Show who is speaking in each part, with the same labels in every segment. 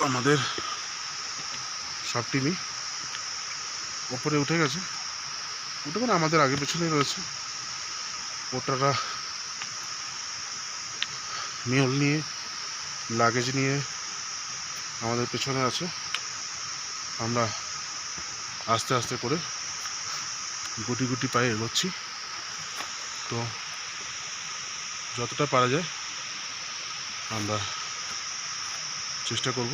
Speaker 1: আমাদের সব টিমই ওপরে উঠে গেছে। উঠে মানে আমাদের আগে পেছনেই রয়েছে। ওটারা মিউল নিয়ে লাগেজ নিয়ে আমাদের পেছনে আছে। আমরা আস্তে আস্তে করে গুটি গুটি পায়ে এগোচ্ছি। তো যতটা পারা যায়, আমরা চেষ্টা করব।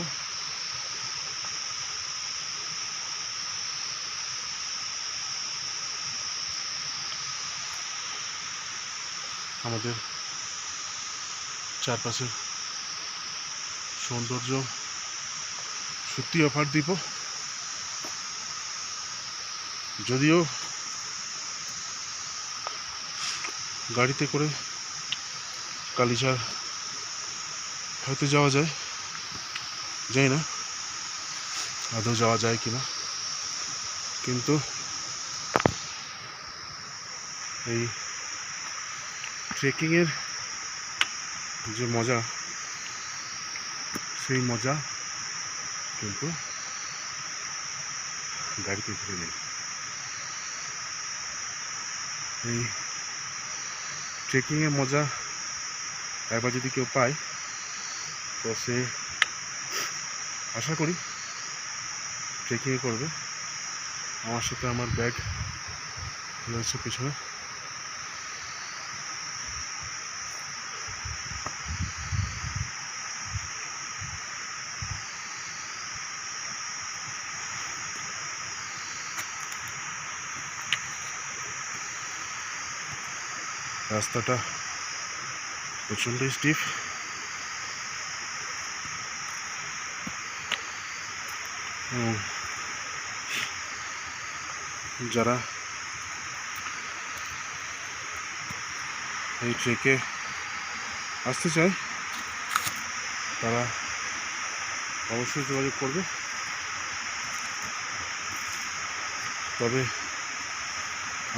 Speaker 1: আমাদের চারপাশের সৌন্দর্য সত্যি অফার দিব। যদিও গাড়িতে করে কালীচার হয়তো যাওয়া যায়। যাই না আদৌ যাওয়া যায় কি না। কিন্তু এই ট্রেকিংয়ের যে মজা, সেই মজা কিন্তু গাড়িতে ঘুরে নেই। এই ট্রেকিংয়ের মজা একবার যদি কেউ পায়, তো সে আশা করি ট্রেকিংয়ে করবে? আমার সাথে আমার ব্যাগ রয়েছে পিছনে। রাস্তাটা প্রচণ্ডই স্টিফ যারা এই ট্রেকে আসতে চায়, তারা অবশ্যই যোগাযোগ করবে। তবে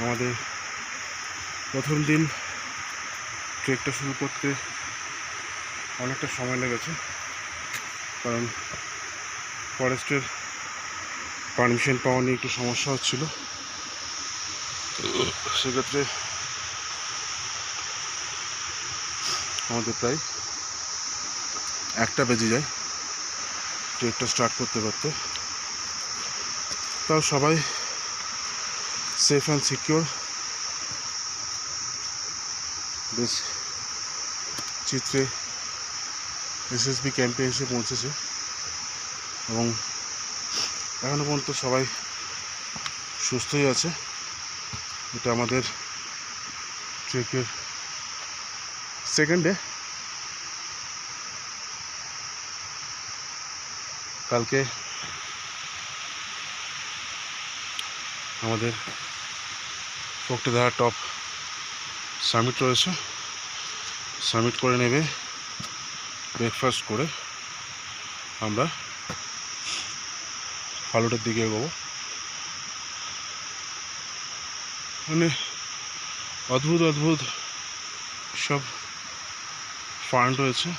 Speaker 1: আমাদের প্রথম দিন ট্রেকটা শুরু করতে অনেকটা সময় লেগেছে, কারণ ফরেস্টের পারমিশন পাওয়া নিয়ে একটু সমস্যা হচ্ছিল। সেক্ষেত্রে আমাদের প্রায় একটা বেজে যায় ট্রেকটা স্টার্ট করতে করতে। তাও সবাই সেফ অ্যান্ড সিকিওর বেশ চিত্রে এসএসবি ক্যাম্পে এসে পৌঁছেছে এবং এখনও পর্যন্ত সবাই সুস্থই আছে। এটা আমাদের ট্রেকের সেকেন্ড কালকে আমাদের ফোকটেধারা টপ সামিট রয়েছে। সামিট করে নেবে ব্রেকফাস্ট করে আমরা। ফালুটের দিকে এগোবো। মানে অদ্ভুত অদ্ভুত সব ফান্ড রয়েছে